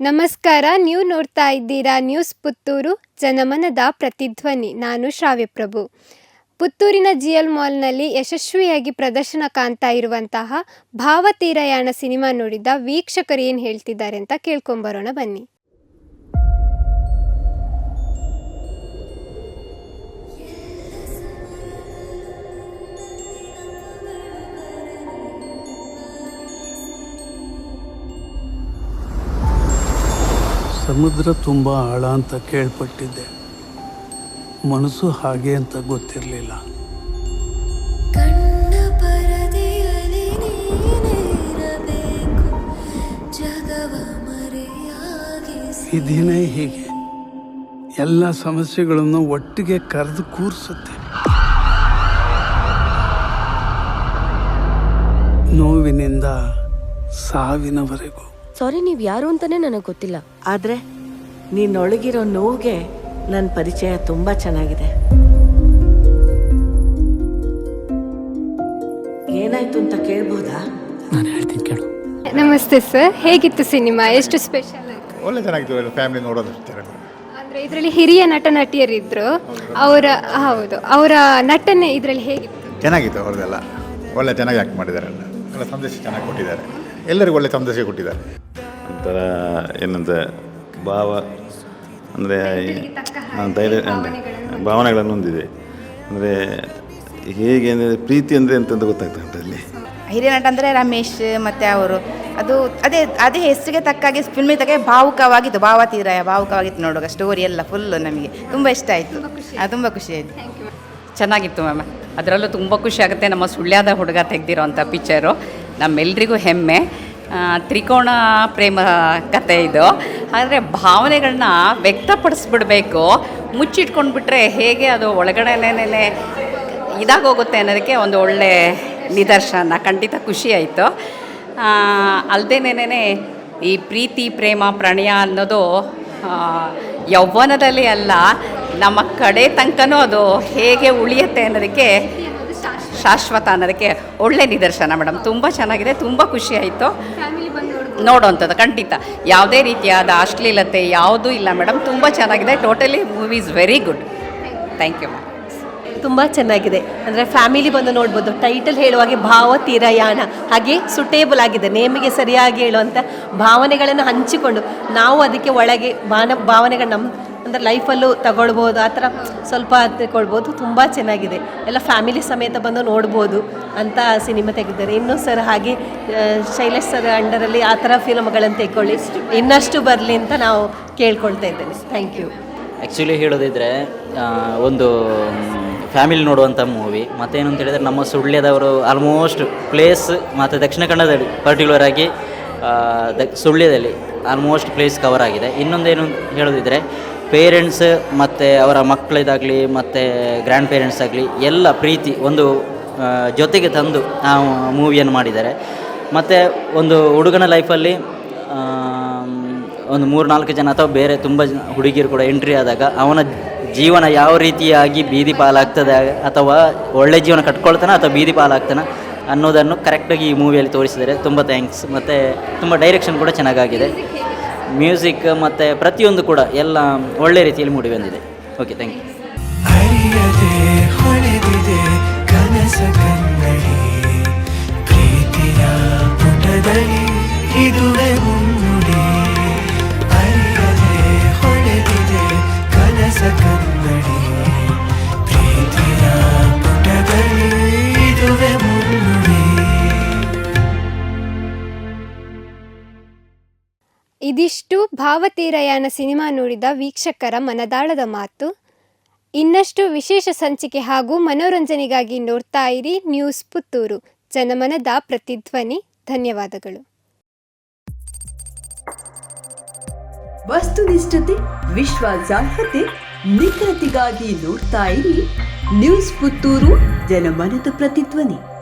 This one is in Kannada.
ನಮಸ್ಕಾರ, ನೀವು ನೋಡ್ತಾ ಇದ್ದೀರಾ ನ್ಯೂಸ್ ಪುತ್ತೂರು, ಜನಮನದ ಪ್ರತಿಧ್ವನಿ. ನಾನು ಶ್ರಾವ್ಯಪ್ರಭು ಪುತ್ತೂರಿನ ಜಿ ಎಲ್ ಮಾಲ್ನಲ್ಲಿ ಯಶಸ್ವಿಯಾಗಿ ಪ್ರದರ್ಶನ ಕಾಣ್ತಾ ಇರುವಂತಹ ಭಾವತೀರಯಾಣ ಸಿನಿಮಾ ನೋಡಿದ ವೀಕ್ಷಕರು ಏನು ಹೇಳ್ತಿದ್ದಾರೆ ಅಂತ ಕೇಳ್ಕೊಂಬರೋಣ ಬನ್ನಿ. ಸಮುದ್ರ ತುಂಬ ಆಳ ಅಂತ ಕೇಳ್ಪಟ್ಟಿದ್ದೆ. ಮನಸ್ಸು ಹಾಗೆ ಅಂತ ಗೊತ್ತಿರಲಿಲ್ಲ. ಈ ದಿನ ಹೀಗೆ. ಎಲ್ಲ ಸಮಸ್ಯೆಗಳನ್ನು ಒಟ್ಟಿಗೆ ಕರೆದು ಕೂರಿಸುತ್ತೆ. ನೋವಿನಿಂದ ಸಾವಿನವರೆಗೂ. ಸಾರಿ ನೀವ್ ಯಾರು ಅಂತಾನೆ ನನಗೆ ಗೊತ್ತಿಲ್ಲ. ಆದರೆ ನಿನ್ನೊಳಗಿರೋ ನೋವಿಗೆ ನನ್ನ ಪರಿಚಯ ತುಂಬಾ ಚೆನ್ನಾಗಿದೆ. ಏನಾಯ್ತು ಅಂತ ಕೇಳ್ಬೋದಾ? ನಮಸ್ತೆ ಸರ್ ಹೇಗಿತ್ತು ಸಿನಿಮಾ? ಎಷ್ಟು ಸ್ಪೆಷಲ್ ಒಳ್ಳೆ ಚೆನ್ನಾಗಿತ್ತು ಫ್ಯಾಮಿಲಿ ನೋಡೋದು ಅಂದ್ರೆ ಇದರಲ್ಲಿ ಹಿರಿಯ ನಟ ನಟಿಯರಿದ್ರು ಅವರ ಹೌದು ಅವರ ನಟನೆ ಇದರಲ್ಲಿ ಹೇಗಿತ್ತು? ಚೆನ್ನಾಗಿತ್ತು ಅವ್ರದ್ದೆಲ್ಲ. ಒಳ್ಳೆ ಚೆನ್ನಾಗಿ ಆಕ್ಟ್ ಮಾಡಿದ್ದಾರೆ ಎಲ್ಲ. ಎಲ್ಲ ಸಂದೇಶ ಚೆನ್ನಾಗಿ ಕೊಟ್ಟಿದ್ದಾರೆ. ಎಲ್ಲರಿಗೂ ಒಳ್ಳೆ ಸಂದೇಶ ಕೊಟ್ಟಿದ್ದಾರೆ. ಒಂಥರ ಏನಂತ ಭಾವ ಅಂದರೆ ಧೈರ್ಯ ಭಾವನೆಗಳನ್ನು ಹೊಂದಿದೆ. ಅಂದರೆ ಹೇಗೆ ಅಂದರೆ ಪ್ರೀತಿ ಅಂದರೆ ಅಂತಂದು ಗೊತ್ತಾಗ್ತದೆ ಉಂಟು ಅಲ್ಲಿ? ಹಿರಿಯ ನಟ ಅಂದರೆ ರಮೇಶ್ ಮತ್ತು ಅವರು. ಅದು ಅದೇ ಅದೇ ಹೆಸರಿಗೆ ತಕ್ಕಾಗಿ ಫಿಲ್ಮಿಗೆ ತಕ್ಕ ಭಾವುಕವಾಗಿತ್ತು ಭಾವತೀರ ಭಾವುಕವಾಗಿತ್ತು ನೋಡುವಾಗ. ಸ್ಟೋರಿ ಎಲ್ಲ ಫುಲ್ಲು ನಮಗೆ. ತುಂಬ ಇಷ್ಟ ಆಯಿತು. ತುಂಬ ಖುಷಿ ಆಯಿತು. ಚೆನ್ನಾಗಿತ್ತು ಮ್ಯಾಮ್. ಅದರಲ್ಲೂ ತುಂಬ ಖುಷಿ ಆಗುತ್ತೆ. ನಮ್ಮ ಸುಳ್ಯಾದ ಹುಡುಗ ತೆಗೆದಿರೋಂಥ ಪಿಕ್ಚರು ನಮ್ಮೆಲ್ರಿಗೂ ಹೆಮ್ಮೆ. ತ್ರಿಕೋಣ ಪ್ರೇಮ ಕತೆ ಇದು. ಆದರೆ ಭಾವನೆಗಳನ್ನ ವ್ಯಕ್ತಪಡಿಸ್ಬಿಡ್ಬೇಕು. ಮುಚ್ಚಿಟ್ಕೊಂಡ್ಬಿಟ್ರೆ ಹೇಗೆ ಅದು ಒಳಗಡೆನೇ ಇದಾಗೋಗುತ್ತೆ ಅನ್ನೋದಕ್ಕೆ ಒಂದು ಒಳ್ಳೆ ನಿದರ್ಶನ. ಖಂಡಿತ ಖುಷಿ ಆಯಿತು. ಅಲ್ಲದೇನೇ ಈ ಪ್ರೀತಿ, ಪ್ರೇಮ, ಪ್ರಣಯ ಅನ್ನೋದು ಯೌವನದಲ್ಲಿ ಅಲ್ಲ, ನಮ್ಮ ಕಡೆ ತನಕನೂ ಅದು ಹೇಗೆ ಉಳಿಯುತ್ತೆ ಅನ್ನೋದಕ್ಕೆ ಶಾಶ್ವತ ಅನ್ನೋದಕ್ಕೆ ಒಳ್ಳೆ ನಿದರ್ಶನ ಮೇಡಮ್. ತುಂಬ ಚೆನ್ನಾಗಿದೆ ತುಂಬ ಖುಷಿ ಆಯಿತು. ನೋಡೋವಂಥದ್ದು ಖಂಡಿತ. ಯಾವುದೇ ರೀತಿಯಾದ ಅಶ್ಲೀಲತೆ ಯಾವುದೂ ಇಲ್ಲ ಮೇಡಮ್. ತುಂಬ ಚೆನ್ನಾಗಿದೆ. Totally movie is very good thank you ma'am ತುಂಬ ಚೆನ್ನಾಗಿದೆ. ಅಂದರೆ ಫ್ಯಾಮಿಲಿ ಬಂದು ನೋಡ್ಬೋದು. ಟೈಟಲ್ ಹೇಳುವಾಗೆ ಭಾವ ತೀರಯಾನ ಹಾಗೆ ಸುಟೇಬಲ್ ಆಗಿದೆ. ನೇಮಿಗೆ ಸರಿಯಾಗಿ ಹೇಳುವಂಥ ಭಾವನೆಗಳನ್ನು ಹಂಚಿಕೊಂಡು ನಾವು ಅದಕ್ಕೆ ಒಳಗೆ ಭಾನ ಭಾವನೆಗಳು ನಮ್ಮ ಅಂದರೆ ಲೈಫಲ್ಲೂ ತಗೊಳ್ಬೋದು, ಆ ಥರ ಸ್ವಲ್ಪ ತಗೊಳ್ಬೋದು ತುಂಬ ಚೆನ್ನಾಗಿದೆ. ಎಲ್ಲ ಫ್ಯಾಮಿಲಿ ಸಮೇತ ಬಂದು ನೋಡ್ಬೋದು ಅಂತ ಸಿನಿಮಾ ತೆಗೆದಿದ್ದಾರೆ. ಇನ್ನೂ ಸರ್ ಹಾಗೆ ಶೈಲೇಶ್ ಸರ್ ಅಂಡರಲ್ಲಿ ಆ ಥರ ಫಿಲಮ್ಗಳನ್ನು ತೆಗೊಳ್ಳಿ ಇನ್ನಷ್ಟು ಬರಲಿ ಅಂತ ನಾವು ಕೇಳ್ಕೊಳ್ತಾ ಇದ್ದೇನೆ ಥ್ಯಾಂಕ್ ಯು ಆ್ಯಕ್ಚುಲಿ ಹೇಳೋದಿದ್ರೆ ಒಂದು ಫ್ಯಾಮಿಲಿ ನೋಡುವಂಥ ಮೂವಿ ಮತ್ತೇನು ಅಂತ ಹೇಳಿದರೆ, ನಮ್ಮ ಸುಳ್ಯದವರು ಆಲ್ಮೋಸ್ಟ್ ಪ್ಲೇಸ್ ಮತ್ತು ದಕ್ಷಿಣ ಕನ್ನಡದಲ್ಲಿ ಪರ್ಟಿಕ್ಯುಲರ್ ಆಗಿ ದ, ಸುಳ್ಯದಲ್ಲಿ ಆಲ್ಮೋಸ್ಟ್ ಪ್ಲೇಸ್ ಕವರ್ ಆಗಿದೆ. ಇನ್ನೊಂದೇನು ಹೇಳೋದಿದ್ರೆ ಪೇರೆಂಟ್ಸ್ ಮತ್ತು ಅವರ ಮಕ್ಕಳಿದಾಗಲಿ ಮತ್ತು ಗ್ರ್ಯಾಂಡ್ ಪೇರೆಂಟ್ಸ್ ಆಗಲಿ ಎಲ್ಲ ಪ್ರೀತಿ ಒಂದು ಜೊತೆಗೆ ತಂದು ಆ ಮೂವಿಯನ್ನು ಮಾಡಿದ್ದಾರೆ. ಮತ್ತು ಒಂದು ಹುಡುಗನ ಲೈಫಲ್ಲಿ ಒಂದು ಮೂರು ನಾಲ್ಕು ಜನ ಅಥವಾ ಬೇರೆ ತುಂಬ ಹುಡುಗಿಯರು ಕೂಡ ಎಂಟ್ರಿ ಆದಾಗ ಅವನ ಜೀವನ ಯಾವ ರೀತಿಯಾಗಿ ಬೀದಿ ಪಾಲಾಗ್ತದೆ ಅಥವಾ ಒಳ್ಳೆ ಜೀವನ ಕಟ್ಕೊಳ್ತಾನೆ ಅಥವಾ ಬೀದಿ ಪಾಲಾಗ್ತಾನೆ ಅನ್ನೋದನ್ನು ಕರೆಕ್ಟಾಗಿ ಈ ಮೂವಿಯಲ್ಲಿ ತೋರಿಸಿದರೆ ತುಂಬ ಥ್ಯಾಂಕ್ಸ್ ಮತ್ತು ತುಂಬ ಡೈರೆಕ್ಷನ್ ಕೂಡ ಚೆನ್ನಾಗಾಗಿದೆ. ಮ್ಯೂಸಿಕ್ ಮತ್ತು ಪ್ರತಿಯೊಂದು ಕೂಡ ಎಲ್ಲ ಒಳ್ಳೆ ರೀತಿಯಲ್ಲಿ ಮೂಡಿ ಬಂದಿದೆ. ಓಕೆ ಥ್ಯಾಂಕ್ ಯು ಪ್ರೀತಿಯ ಪುಟದಲ್ಲಿ ಇದಿಷ್ಟು ಭಾವತೀರಯಾನ ಸಿನಿಮಾ ನೋಡಿದ ವೀಕ್ಷಕರ ಮನದಾಳದ ಮಾತು. ಇನ್ನಷ್ಟು ವಿಶೇಷ ಸಂಚಿಕೆ ಹಾಗೂ ಮನೋರಂಜನೆಗಾಗಿ ನೋಡ್ತಾ ಇರಿ ನ್ಯೂಸ್ ಪುತ್ತೂರು. ಜನಮನದ ಪ್ರತಿಧ್ವನಿ. ಧನ್ಯವಾದಗಳು. ವಸ್ತುನಿಷ್ಠತೆ, ವಿಶ್ವಾಸಾರ್ಹತೆ, ನಿಖರತೆಗಾಗಿ ನೋಡ್ತಾ ಇರಿ ನ್ಯೂಸ್ ಪುತ್ತೂರು ಜನಮನದ ಪ್ರತಿಧ್ವನಿ.